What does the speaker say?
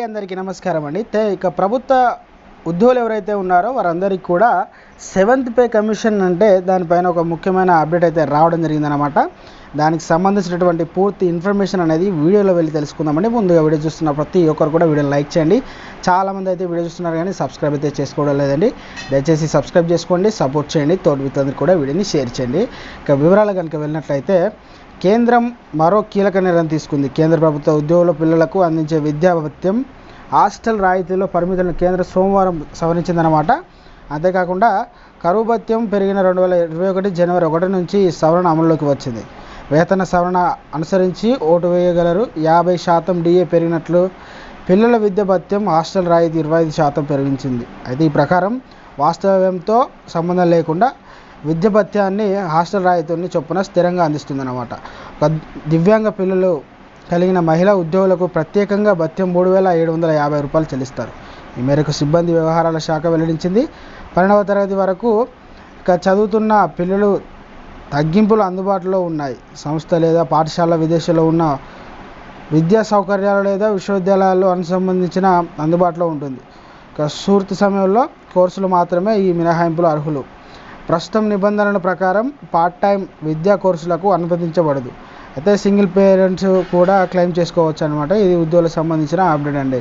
అందరికీ నమస్కారం అండి. తే ఇక ప్రభుత్వ ఉద్యోగులు ఎవరైతే ఉన్నారో వారందరికీ కూడా సెవెంత్ పే కమిషన్ అంటే దానిపైన ఒక ముఖ్యమైన అప్డేట్ అయితే రావడం జరిగిందనమాట దానికి సంబంధించినటువంటి పూర్తి ఇన్ఫర్మేషన్ అనేది వీడియోలో వెళ్ళి తెలుసుకుందామండి. ముందుగా వీడియో చూస్తున్న ప్రతి ఒక్కరు కూడా వీడియో లైక్ చేయండి. చాలామంది అయితే వీడియో చూస్తున్నారు కానీ సబ్స్క్రైబ్ అయితే చేసుకోవడం లేదండి. దయచేసి సబ్స్క్రైబ్ చేసుకోండి సపోర్ట్ చేయండి. తోటి మిత్రులందరికీ కూడా వీడియోని షేర్ చేయండి. ఇక వివరాలు కనుక వెళ్ళినట్లయితే కేంద్రం మరో కీలక నిర్ణయం తీసుకుంది. కేంద్ర ప్రభుత్వ ఉద్యోగుల పిల్లలకు అందించే విద్యా భత్యం హాస్టల్ రాయితీలో పరిమితులను కేంద్రం సోమవారం సవరించిందనమాట అంతేకాకుండా కరువు భత్యం పెరిగిన రెండు వేల ఇరవై ఒకటి జనవరి ఒకటి నుంచి ఈ సవరణ అమల్లోకి వచ్చింది. వేతన సవరణ అనుసరించి ఓటు వేయగలరు. యాభై శాతం డిఏ పెరిగినట్లు పిల్లల విద్య భత్యం హాస్టల్ రాయితీ ఇరవై ఐదు శాతం పెరిగించింది. అయితే ఈ ప్రకారం వాస్తవ్యంతో సంబంధం లేకుండా విద్య భత్యాన్ని హాస్టల్ రాయితీని చొప్పున స్థిరంగా అందిస్తుందన్నమాట. ఒక దివ్యాంగ పిల్లలు కలిగిన మహిళా ఉద్యోగులకు ప్రత్యేకంగా భత్యం మూడు వేల ఏడు వందల యాభై రూపాయలు చెల్లిస్తారు. ఈ మేరకు సిబ్బంది వ్యవహారాల శాఖ వెల్లడించింది. పన్నెండవ తరగతి వరకు ఇక చదువుతున్న పిల్లలు తగ్గింపులు అందుబాటులో ఉన్నాయి. సంస్థ లేదా పాఠశాల విదేశాల్లో ఉన్న విద్యా సౌకర్యాలు లేదా విశ్వవిద్యాలయాల్లో అనుసంబంధించిన అందుబాటులో ఉంటుంది. ఇక సమయంలో కోర్సులు మాత్రమే ఈ మినహాయింపులు అర్హులు. ప్రస్తుతం నిబంధనల ప్రకారం పార్ట్ టైం విద్యా కోర్సులకు అనుమతించబడదు. అయితే సింగిల్ పేరెంట్స్ కూడా క్లెయిమ్ చేసుకోవచ్చు అనమాట ఇది ఉద్యోగులకు సంబంధించిన అప్డేట్ అండి.